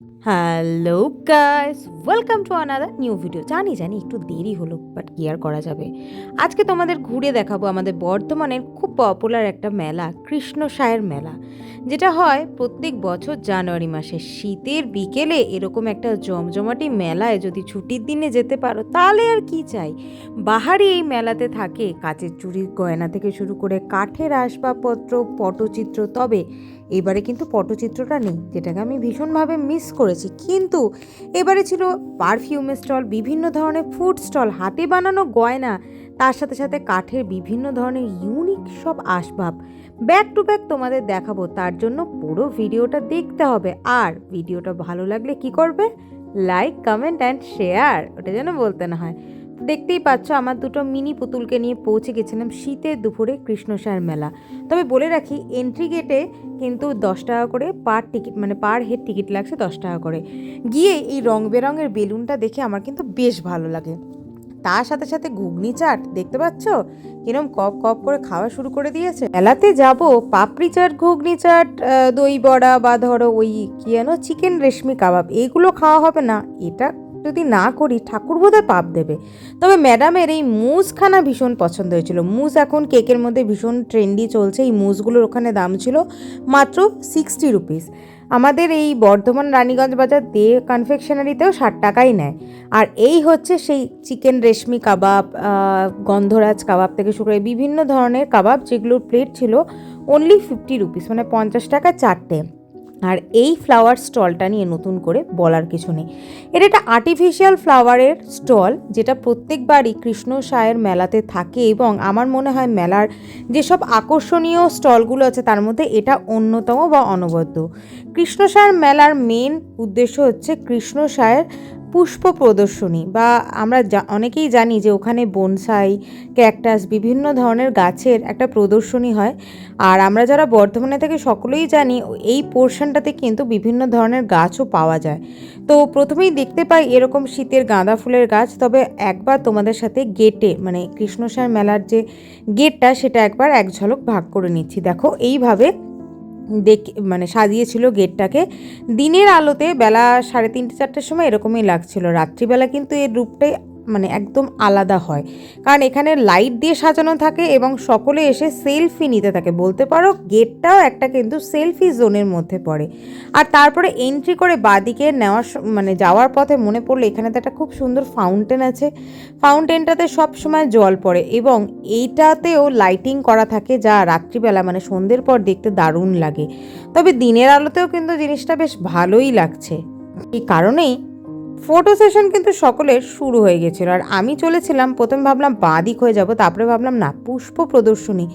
Hello guys welcome to another new video জানি জানি একটু দেরি হলো বাট কি আর করা যাবে? আজকে তোমাদের ঘুরে দেখাবো আমাদের বর্ধমানের খুব পপুলার একটা মেলা কৃষ্ণসায়ের মেলা, যেটা হয় প্রত্যেক বছর জানুয়ারি মাসে শীতের বিকেলে এরকম একটা জমজমাটি মেলায় যদি ছুটির দিনে যেতে পারো, তাহলে আর কি চাই? বাহারি এই মেলাতে থাকে কাচের চুরির গয়না থেকে শুরু করে কাঠের আসবাবপত্র পটচিত্র তবে এবারে কিন্তু পটচিত্রটা নেই, যেটাকে আমি ভীষণভাবে মিস করেছি। কিন্তু এবারে ছিল পারফিউমের স্টল বিভিন্ন ধরনের ফুড স্টল হাতে বানানো গয়না, তার সাথে সাথে কাঠের বিভিন্ন ধরনের ইউনিক সব আসবাব। ব্যাক টু ব্যাক তোমাদের দেখাবো, তার জন্য পুরো ভিডিওটা দেখতে হবে। আর ভিডিওটা ভালো লাগলে কি করবে? লাইক কমেন্ট অ্যান্ড শেয়ার ওটা যেন বলতে না হয়। দেখতেই পাচ্ছ আমার দুটো মিনি পুতুলকে নিয়ে পৌঁছে গেছিলাম শীতের দুপুরে কৃষ্ণসার মেলা। তবে বলে রাখি এন্ট্রি গেটে কিন্তু দশ টাকা করে পার টিকিট মানে পার হেড টিকিট লাগছে দশ টাকা করে। গিয়ে এই রং বেরঙের বেলুনটা দেখে আমার কিন্তু বেশ ভালো লাগে। তার সাথে সাথে ঘুগনি চাট, দেখতে পাচ্ছ? কিরম কপ কপ করে খাওয়া শুরু করে দিয়েছে। মেলাতে যাব পাপড়ি চাট, ঘুগনি চাট দই বড়া বা ধরো ওই কি যেন চিকেন রেশমি কাবাব এইগুলো খাওয়া হবে না। এটা যদি না করি, ঠাকুর বোধহয় পাপ দেবে। তবে ম্যাডামের এই মুজখানা ভীষণ পছন্দ হয়েছিল। মুজ এখন কেকের মধ্যে ভীষণ ট্রেন্ডি চলছে। এই মুজগুলোর ওখানে দাম ছিল মাত্র সিক্সটি রুপিস আমাদের এই বর্ধমান রানীগঞ্জ বাজার দে কনফেকশনারিতেও ষাট টাকাই নেয়। আর এই হচ্ছে সেই চিকেন রেশমি কাবাব গন্ধরাজ কাবাব থেকে শুরু করে বিভিন্ন ধরনের কাবাব যেগুলোর প্লেট ছিল অনলি ফিফটি রুপিস মানে পঞ্চাশ টাকা চারটে। আর এই ফ্লাওয়ার স্টলটা নিয়ে নতুন করে বলার কিছু নেই। এটা একটা আর্টিফিশিয়াল ফ্লাওয়ারের স্টল যেটা প্রত্যেকবারই কৃষ্ণ সায়ের মেলাতে থাকে এবং আমার মনে হয় মেলার যেসব আকর্ষণীয় স্টলগুলো আছে তার মধ্যে এটা অন্যতম বা অনবদ্য। কৃষ্ণ সায়ের মেলার মেন উদ্দেশ্য হচ্ছে কৃষ্ণসায়ের পুষ্প প্রদর্শনী বা আমরা অনেকেই জানি যে ওখানে বনসাই, ক্যাকটাস বিভিন্ন ধরনের গাছের একটা প্রদর্শনী হয়। আর আমরা যারা বর্ধমানে থেকে সকলেই জানি এই পোর্শনটাতে কিন্তু বিভিন্ন ধরনের গাছও পাওয়া যায়। তো প্রথমেই দেখতে পাই এরকম শীতের গাঁদা ফুলের গাছ, তবে একবার তোমাদের সাথে গেটে মানে কৃষ্ণসার মেলার যে গেটটা, সেটা একবার এক ঝলক ভাগ করে নিচ্ছি। দেখো, এইভাবে দেখ মানে সাজিয়েছিল গেটটাকে। দিনের আলোতে বেলা সাড়ে তিনটে চারটের সময় এরকমই লাগছিল। রাত্রিবেলা কিন্তু এর রূপটাই মানে একদম আলাদা হয়। কারণ এখানে লাইট দিয়ে সাজানো থাকে এবং সকলে এসে সেলফি নিতে থাকে। বলতে পারো গেটটাও একটা কিন্তু সেলফি জোনের মধ্যে পড়ে। আর তারপরে এন্ট্রি করে বাদিকে নেওয়ার মানে যাওয়ার পথে মনে পড়ল এখানে তো একটা খুব সুন্দর ফাউন্টেন আছে। ফাউন্টেনটাতে সব সময় জল পড়ে এবং এইটাতেও লাইটিং করা থাকে যা রাত্রিবেলা মানে সন্ধ্যের পর দেখতে দারুণ লাগে। তবে দিনের আলোতেও কিন্তু জিনিসটা বেশ ভালোই লাগছে। এই কারণেই ফটো সেশন কিন্তু সকলের শুরু হয়ে গেছিল। আর আমি চলেছিলাম, প্রথমে ভাবলাম বাঁ দিক হয়ে যাব, তারপরে ভাবলাম না, পুষ্প প্রদর্শনী।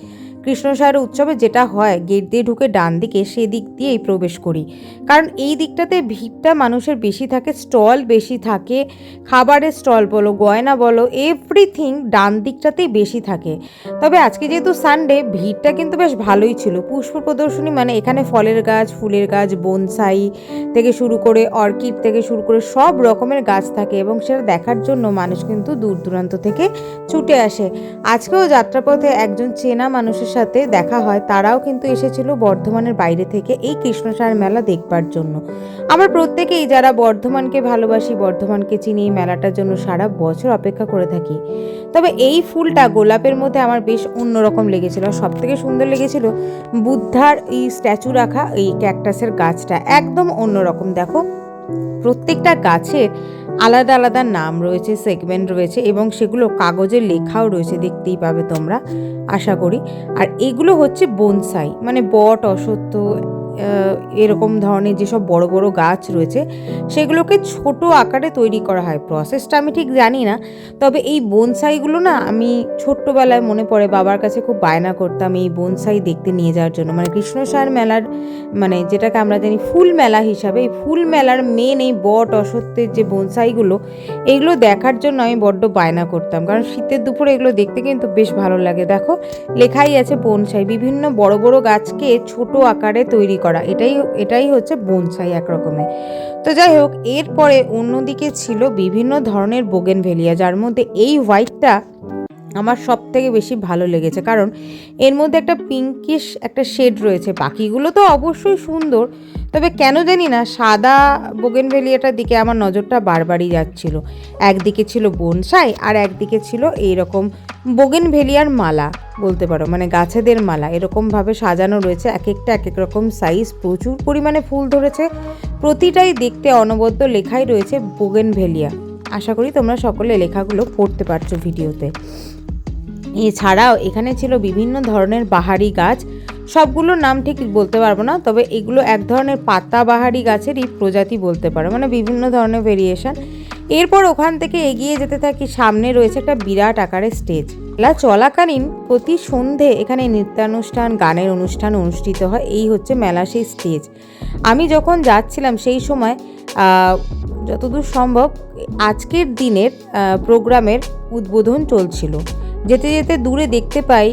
কৃষ্ণসাগর উৎসবে যেটা হয়, গেট দিয়ে ঢুকে ডান দিকে সেদিক দিয়েই প্রবেশ করি। কারণ এই দিকটাতে ভিড়টা মানুষের বেশি থাকে, স্টল বেশি থাকে, খাবারের স্টল বলো, গয়না বলো এভরিথিং ডান দিকটাতেই বেশি থাকে। তবে আজকে যেহেতু সানডে ভিড়টা কিন্তু বেশ ভালোই ছিল। পুষ্প প্রদর্শনী মানে এখানে ফলের গাছ, ফুলের গাছ বনসাই থেকে শুরু করে অর্কিড থেকে শুরু করে সব রকমের গাছ থাকে এবং সেটা দেখার জন্য মানুষ কিন্তু দূর দূরান্ত থেকে ছুটে আসে। আজকেও যাত্রাপথে একজন চেনা মানুষের সাথে দেখা হয়, তারাও কিন্তু এসেছিল বর্ধমানের বাইরে থেকে এই কৃষ্ণসার মেলা দেখবার জন্য। আমরা প্রত্যেকেই যারা বর্ধমানকে ভালোবাসি, বর্ধমানকে চিনি, এই মেলাটার জন্য সারা বছর অপেক্ষা করে থাকি। তবে এই ফুলটা গোলাপের মধ্যে আমার বেশ অন্যরকম লেগেছিল। সব থেকে সুন্দর লেগেছিল বুদ্ধার এই স্ট্যাচু রাখা, এই ক্যাকটাসের গাছটা। একদম অন্যরকম, দেখো। প্রত্যেকটা গাছের আলাদা আলাদা নাম রয়েছে সেগমেন্ট রয়েছে এবং সেগুলো কাগজে লেখাও রয়েছে, দেখতেই পাবে তোমরা, আশা করি। আর এগুলো হচ্ছে বনসাই মানে বট, অসত্য এরকম ধরনের যেসব বড় বড় গাছ রয়েছে, সেগুলোকে ছোট আকারে তৈরি করা হয়। প্রসেসটা আমি ঠিক জানি না, তবে এই বনসাইগুলো না আমি ছোট্টবেলায় মনে পড়ে বাবার কাছে খুব বায়না করতাম এই বনসাই দেখতে নিয়ে যাওয়ার জন্য। মানে কৃষ্ণসার মেলার মানে যেটাকে আমরা জানি ফুল মেলা হিসাবে, এই ফুল মেলার মেন এই বট অসত্যের যে বনসাইগুলো এইগুলো দেখার জন্য আমি বড্ড বায়না করতাম। কারণ শীতের দুপুরে এগুলো দেখতে কিন্তু বেশ ভালো লাগে। দেখো, লেখাই আছে বনসাই। বিভিন্ন বড় বড় গাছকে ছোট আকারে তৈরি করা। এটাই এটাই হচ্ছে বনসাই একরকমের তো যাই হোক এরপরে অন্যদিকে ছিল বিভিন্ন ধরনের বোগেন ভেলিয়া যার মধ্যে এই হোয়াইটটা আমার সব থেকে বেশি ভালো লেগেছে। কারণ এর মধ্যে একটা পিঙ্কিশ একটা শেড রয়েছে। বাকিগুলো তো অবশ্যই সুন্দর। তবে কেন জানি না, সাদা বোগেনভেলিয়াটার দিকে আমার নজরটা বারবারই যাচ্ছিল। একদিকে ছিল বনসাই আর একদিকে ছিল এইরকম বোগেনভেলিয়ার মালা বলতে পারো। মানে গাছেদের মালা। এরকমভাবে সাজানো রয়েছে। এক একটা এক এক রকম সাইজ প্রচুর পরিমাণে ফুল ধরেছে। প্রতিটাই দেখতে অনবদ্য লেখাই রয়েছে বোগেনভেলিয়া আশা করি তোমরা সকলে লেখাগুলো পড়তে পারছ ভিডিওতে। এছাড়াও এখানে ছিল বিভিন্ন ধরনের বাহারি গাছ। সবগুলোর নাম ঠিক বলতে পারব না, তবে এগুলো এক ধরনের পাতা বাহারি গাছেরই প্রজাতি বলতে পারো মানে বিভিন্ন ধরনের ভেরিয়েশন এরপর ওখান থেকে এগিয়ে যেতে থাকি, সামনে রয়েছে একটা বিরাট আকারের স্টেজ খেলা চলাকালীন প্রতি সন্ধে এখানে নৃত্যানুষ্ঠান, গানের অনুষ্ঠান অনুষ্ঠিত হয়, এই হচ্ছে মেলা সেই স্টেজ আমি যখন যাচ্ছিলাম সেই সময় যতদূর সম্ভব, আজকের দিনের প্রোগ্রামের উদ্বোধন চলছিল। যেতে যেতে দূরে দেখতে পাই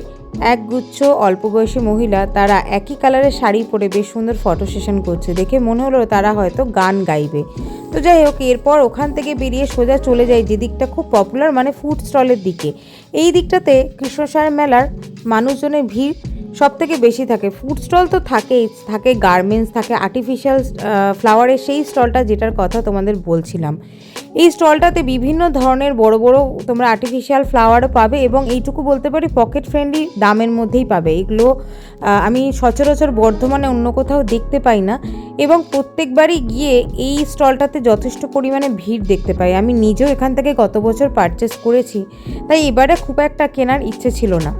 এক গুচ্ছ অল্প বয়সী মহিলা, তারা একই কালারের শাড়ি পরে বেশ সুন্দর ফটো সেশন করছে। দেখে মনে হলো তারা হয়তো গান গাইবে। তো যাই হোক, এরপর ওখান থেকে বেরিয়ে সোজা চলে যায় যে দিকটা খুব পপুলার মানে ফুড স্টলের দিকে। এই দিকটাতে কৃষ্ণসার মেলার মানুষজনের ভিড় সব থেকে বেশি থাকে। ফুড স্টল তো থাকেই, থাকে গার্মেন্টস থাকে আর্টিফিশিয়াল ফ্লাওয়ারের সেই স্টলটা যেটার কথা তোমাদের বলছিলাম। এই স্টলটাতে বিভিন্ন ধরনের বড় বড় তোমরা আর্টিফিশিয়াল ফ্লাওয়ারও পাবে এবং এইটুকু বলতে পারি পকেট ফ্রেন্ডলি দামের মধ্যেই পাবে। এগুলো আমি সচরাচর বর্ধমানে অন্য কোথাও দেখতে পাই না এবং প্রত্যেকবারই গিয়ে এই স্টলটাতে যথেষ্ট পরিমাণে ভিড় দেখতে পাই। আমি নিজেও এখান থেকে গত বছর পারচেস করেছি, তাই এবারে খুব একটা কেনার ইচ্ছে ছিল না।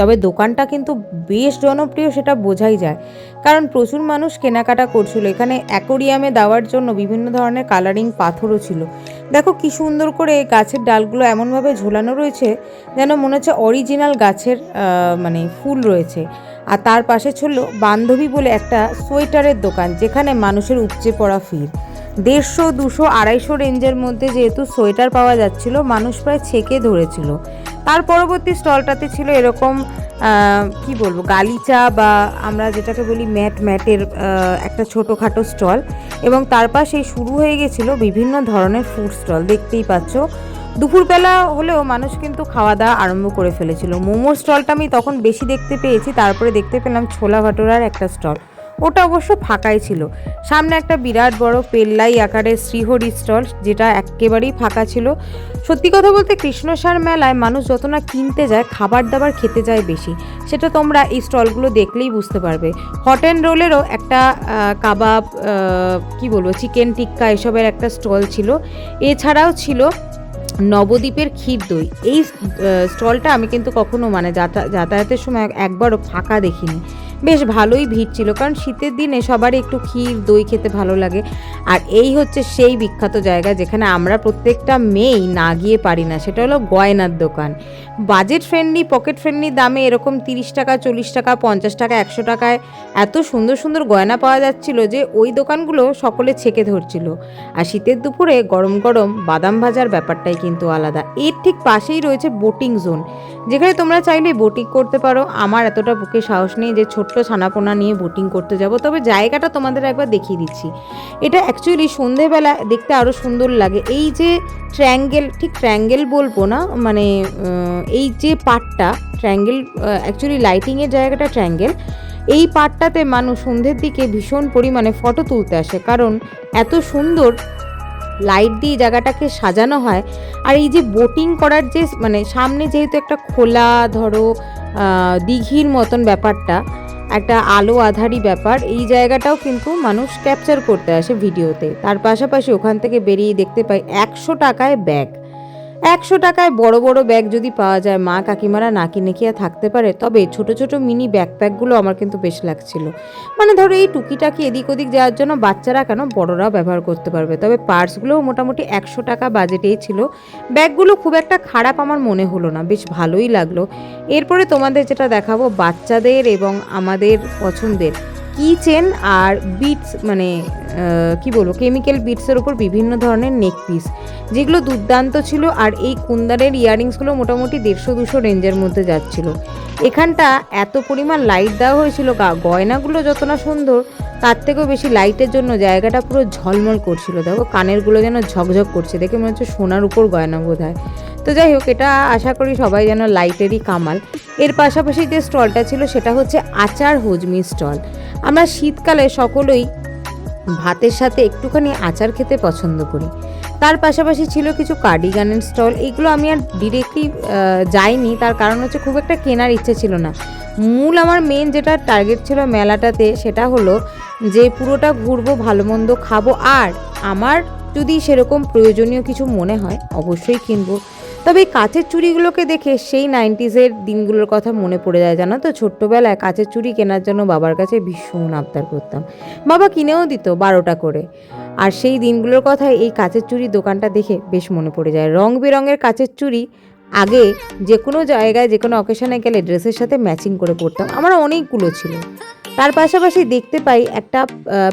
তবে দোকানটা কিন্তু বেশ জনপ্রিয়, সেটা বোঝাই যায়। কারণ প্রচুর মানুষ কেনাকাটা করছিল। এখানে অ্যাকোরিয়ামে দেওয়ার জন্য বিভিন্ন ধরনের কালারিং পাথরও ছিল। দেখো কি সুন্দর করে গাছের ডালগুলো এমনভাবে ঝোলানো রয়েছে যেন মনে হচ্ছে অরিজিনাল গাছের মানে ফুল রয়েছে। আর তার পাশে ছিল বান্ধবী বলে একটা সোয়েটারের দোকান, যেখানে মানুষের উপচে পড়া ভিড়। দেড়শো, দুশো, আড়াইশো রেঞ্জের মধ্যে যেহেতু সোয়েটার পাওয়া যাচ্ছিল, মানুষ প্রায় ছেঁকে ধরেছিল। তার পরবর্তী স্টলটাতে ছিল এরকম কি বলব, গালিচা বা আমরা যেটাকে বলি ম্যাট ম্যাটের একটা ছোটোখাটো স্টল। এবং তার পাশেই শুরু হয়ে গেছিল বিভিন্ন ধরনের ফুড স্টল, দেখতেই পাচ্ছ। দুপুরবেলা হলেও মানুষ কিন্তু খাওয়া দাওয়া আরম্ভ করে ফেলেছিল। মোমোর স্টলটা আমি তখন বেশি দেখতে পেয়েছি, তারপরে দেখতে পেলাম ছোলা ভাটোরার একটা স্টল। ওটা অবশ্য ফাঁকাই ছিল। সামনে একটা বিরাট বড় পেল্লাই আকারের শ্রীহরি স্টল, যেটা একেবারেই ফাঁকা ছিল। সত্যি কথা বলতে কৃষ্ণসার মেলায় মানুষ যত না কিনতে যায় খাবার দাবার খেতে যায় বেশি। সেটা তোমরা এই স্টলগুলো দেখলেই বুঝতে পারবে। হট অ্যান্ড রোলেরও একটা কাবাব কি বলব, চিকেন টিক্কা এসবের একটা স্টল ছিল। এছাড়াও ছিল নবদ্বীপের ক্ষীর দই। এই স্টলটা আমি কিন্তু কখনো মানে যাতা- যাতায়াতের সময় একবারও ফাঁকা দেখিনি। বেশ ভালোই ভিড় ছিল, কারণ শীতের দিনে সবারই একটু ক্ষীর, দই খেতে ভালো লাগে। আর এই হচ্ছে সেই বিখ্যাত জায়গা যেখানে আমরা প্রত্যেকটা মেয়েই না গিয়ে পারি না, সেটা হলো গয়নার দোকান। বাজেট ফ্রেন্ডলি পকেট ফ্রেন্ডলি দামে এরকম তিরিশ টাকা, চল্লিশ টাকা, পঞ্চাশ টাকা, একশো টাকায় এত সুন্দর সুন্দর গয়না পাওয়া যাচ্ছিল যে ওই দোকানগুলো সকলে ছেকে ধরছিল। আর শীতের দুপুরে গরম গরম বাদাম ভাজার ব্যাপারটাই কিন্তু আলাদা। এর ঠিক পাশেই রয়েছে বোটিং জোন যেখানে তোমরা চাইলে বোটিং করতে পারো। আমার এতটা বুকে সাহস নেই যে ছোট্ট ছানাপোনা নিয়ে বোটিং করতে যাব। তবে জায়গাটা তোমাদের একবার দেখিয়ে দিচ্ছি। এটা অ্যাকচুয়ালি সন্ধেবেলা দেখতে আরও সুন্দর লাগে। এই যে ট্র্যাঙ্গেল ঠিক ট্র্যাঙ্গেল বলব না মানে এই যে পার্টটা ট্র্যাঙ্গেল অ্যাকচুয়ালি লাইটিংয়ের জায়গাটা ট্র্যাঙ্গেল এই পার্টটাতে মানুষ সন্ধ্যের দিকে ভীষণ পরিমাণে ফটো তুলতে আসে। কারণ এত সুন্দর লাইট দিয়ে জায়গাটাকে সাজানো হয়। আর এই যে বোটিং করার যে মানে সামনে যেহেতু একটা খোলা, ধরো দিঘির মতন ব্যাপারটা একটা আলো আধারি ব্যাপার। এই জায়গাটাও কিন্তু মানুষ ক্যাপচার করতে আসে ভিডিওতে তার পাশাপাশি ওখান থেকে বেরিয়ে দেখতে পাই একশো টাকায় ব্যাগ একশো টাকায় বড় বড় ব্যাগ যদি পাওয়া যায়, মা কাকিমারা না কিনে থাকতে পারে। তবে ছোট ছোট মিনি ব্যাকপ্যাকগুলো আমার কিন্তু বেশ লাগছিল। মানে ধরো এই টুকিটাকি এদিক ওদিক যাওয়ার জন্য বাচ্চারা কেন বড়রাও ব্যবহার করতে পারবে? তবে পার্সগুলোও মোটামুটি একশো টাকা বাজেটেই ছিল। ব্যাগগুলো খুব একটা খারাপ আমার মনে হলো না, বেশ ভালোই লাগল। এরপরে তোমাদের যেটা দেখাবো, বাচ্চাদের এবং আমাদের পছন্দের। কিচেন আর বিটস মানে কি বলব, কেমিক্যাল বিটসের উপর বিভিন্ন ধরনের নেক পিস। যেগুলো দুর্দান্ত ছিল আর এই কুন্দারের ইয়াররিংসগুলো মোটামুটি দেড়শো, দুশো রেঞ্জের মধ্যে যাচ্ছিল। এখানটা এত পরিমাণ লাইট দেওয়া হয়েছিল গয়নাগুলো যত না সুন্দর, তার থেকেও বেশি লাইটের জন্য জায়গাটা পুরো ঝলমল করছিল। দেখো, কানেরগুলো যেন ঝকঝক করছে, দেখে মনে হচ্ছে সোনার উপর গয়না বোধ হয় তো যাই হোক, এটা আশা করি সবাই যেন লাইটেরই কামাল। এর পাশাপাশি যে স্টলটা ছিল, সেটা হচ্ছে আচার হজমি স্টল। আমরা শীতকালে সকলেই ভাতের সাথে একটুখানি আচার খেতে পছন্দ করি। তার পাশাপাশি ছিল কিছু কার্ডিগানের স্টল। এগুলো আমি আর ডিরেক্টলি যাইনি। তার কারণ হচ্ছে খুব একটা কেনার ইচ্ছে ছিল না। মূল আমার মেন যেটা টার্গেট ছিল মেলাটাতে, সেটা হলো যে পুরোটা ঘুরবো ভালো মন্দ খাব। আর আমার যদি সেরকম প্রয়োজনীয় কিছু মনে হয়, অবশ্যই কিনবো। তবে এই কাঁচের চুড়িগুলোকে দেখে সেই নাইনটিজের দিনগুলোর কথা মনে পড়ে যায়, জানো তো? ছোট্টবেলায় কাঁচের চুড়ি কেনার জন্য বাবার কাছে ভীষণ আবদার করতাম। বাবা কিনেও দিত বারোটা করে। আর সেই দিনগুলোর কথা এই কাঁচের চুড়ির দোকানটা দেখে বেশ মনে পড়ে যায়। রং বেরঙের কাঁচের চুড়ি আগে যে কোনো জায়গায় যে কোনো অকেশনে গেলে ড্রেসের সাথে ম্যাচিং করে পরতাম। আমার অনেকগুলো ছিল। তার পাশাপাশি দেখতে পাই একটা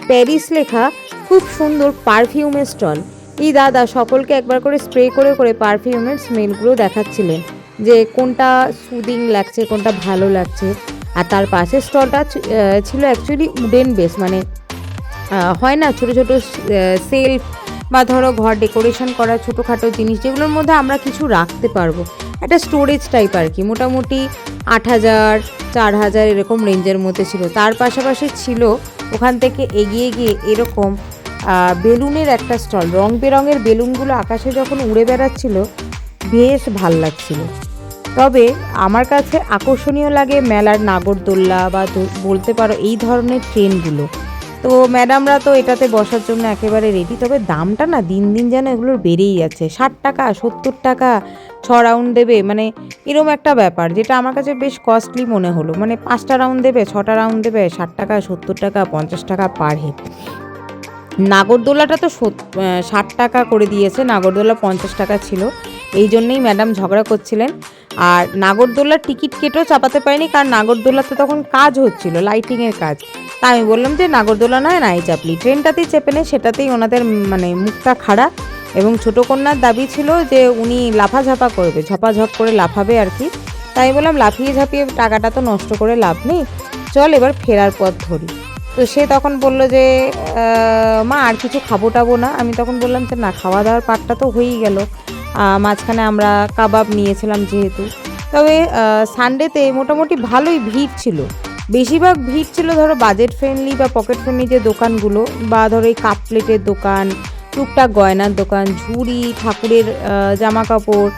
প্যারিস লেখা খুব সুন্দর পারফিউমের স্টল। এই দাদা সকলকে একবার করে স্প্রে করে করে পারফিউমের স্মেলগুলো দেখাচ্ছিলেন যে কোনটা সুদিং লাগছে, কোনটা ভালো লাগছে। আর তার পাশের স্টলটা ছিল অ্যাকচুয়ালি উডেন বেস মানে হয় না ছোট ছোট সেলফ বা ধরো ঘর ডেকোরেশন করা ছোটোখাটো জিনিস যেগুলোর মধ্যে আমরা কিছু রাখতে পারব। একটা স্টোরেজ টাইপ আর কি মোটামুটি আট হাজার, চার হাজার এরকম রেঞ্জের মধ্যে ছিল। তার পাশাপাশি ছিল ওখান থেকে এগিয়ে গিয়ে এরকম বেলুনের একটা স্টল। রং বেরঙের বেলুনগুলো আকাশে যখন উড়ে বেড়াচ্ছিল, বেশ ভালো লাগছিল। তবে আমার কাছে আকর্ষণীয় লাগে মেলার নাগরদোল্লা বা বলতে পারো এই ধরনের ট্রেনগুলো। তো ম্যাডামরা তো এটাতে বসার জন্য একেবারে রেডি তবে দামটা না দিন দিন যেন এগুলোর বেড়েই যাচ্ছে। ষাট টাকা, সত্তর টাকা, ছ রাউন্ড দেবে মানে এরম একটা ব্যাপার, যেটা আমার কাছে বেশ কস্টলি মনে হলো। মানে পাঁচটা রাউন্ড দেবে, ছটা রাউন্ড দেবে, ষাট টাকা, সত্তর টাকা, পঞ্চাশ টাকা পার হেড নাগরদোলাটা তো ষাট টাকা করে দিয়েছে, নাগরদোলা পঞ্চাশ টাকা ছিল। এই জন্যেই ম্যাডাম ঝগড়া করছিলেন। আর নাগরদোলার টিকিট কেটেও চাপাতে পারিনি, কারণ নাগরদোলাতে তখন কাজ হচ্ছিল, লাইটিংয়ের কাজ। তাই আমি বললাম যে, নাগরদোলা নয়, নাই চাপলি। ট্রেনটাতেই চেপে নেই সেটাতেই ওনাদের মানে মুখটা খাড়া। এবং ছোটো কন্যার দাবি ছিল যে, উনি লাফাঝাপা করবে, ঝপাঝপ করে লাফাবে আর কি। তাই বললাম, লাফিয়ে ঝাঁপিয়ে টাকাটা তো নষ্ট করে লাভ নেই। চল এবার ফেরার পথ ধরি। তো সে তখন বলল যে মা, আর কিছু খাব টাবো না। আমি তখন বললাম যে, না খাওয়া দাওয়ার পাটটা তো হয়েই গেল। মাঝখানে আমরা কাবাব নিয়েছিলাম যেহেতু। তবে সানডেতে মোটামুটি ভালোই ভিড় ছিল। বেশিরভাগ ভিড় ছিল ধরো বাজেট ফ্রেন্ডলি বা পকেট ফ্রেন্ডলি যে দোকানগুলো বা ধরো এই কাপ প্লেটের দোকান, টুকটাক গয়নার দোকান, ঝুড়ি, ঠাকুরের জামা কাপড়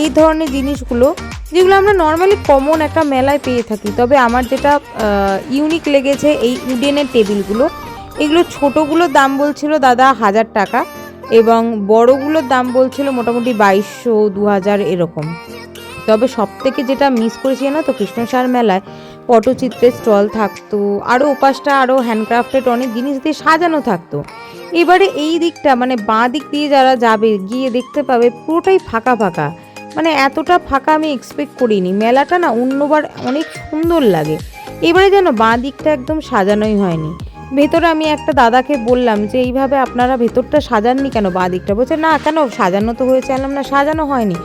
এই ধরনের জিনিসগুলো, যেগুলো আমরা নর্মালি কমন একটা মেলায় পেয়ে থাকি। তবে আমার যেটা ইউনিক লেগেছে এই উডেনের টেবিলগুলো, এগুলো ছোটোগুলোর দাম বলছিল দাদা হাজার টাকা এবং বড়গুলোর দাম বলছিল মোটামুটি বাইশশো দু হাজার এরকম। তবে সব থেকে যেটা মিস করেছি না তো, কৃষ্ণসার মেলায় পটচিত্রের স্টল থাকতো আরও ওপাশটা আরও হ্যান্ডক্রাফটেড অনেক জিনিস দিয়ে সাজানো থাকতো। এবারে এই দিকটা মানে বাঁ দিক দিয়ে যারা যাবে, গিয়ে দেখতে পাবে পুরোটাই ফাঁকা ফাঁকা। মানে এতটা ফাঁকা আমি এক্সপেক্ট করিনি। মেলাটা না অন্যবার অনেক সুন্দর লাগে। এবারে যেন বাঁ দিকটা একদম সাজানোই হয়নি। ভেতরে আমি একটা দাদাকে বললাম যে, এইভাবে আপনারা ভেতরটা সাজাননি কেন বাঁ দিকটা? বলছে, না, কেন? সাজানো তো হয়েছে, আনলাম না, সাজানো হয়নি।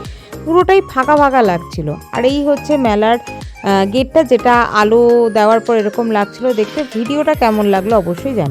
পুরোটাই ফাঁকা ফাঁকা লাগছিল। আর এই হচ্ছে মেলার গেটটা যেটা আলো দেওয়ার পর এরকম লাগছিল। দেখতে ভিডিওটা কেমন লাগল অবশ্যই জান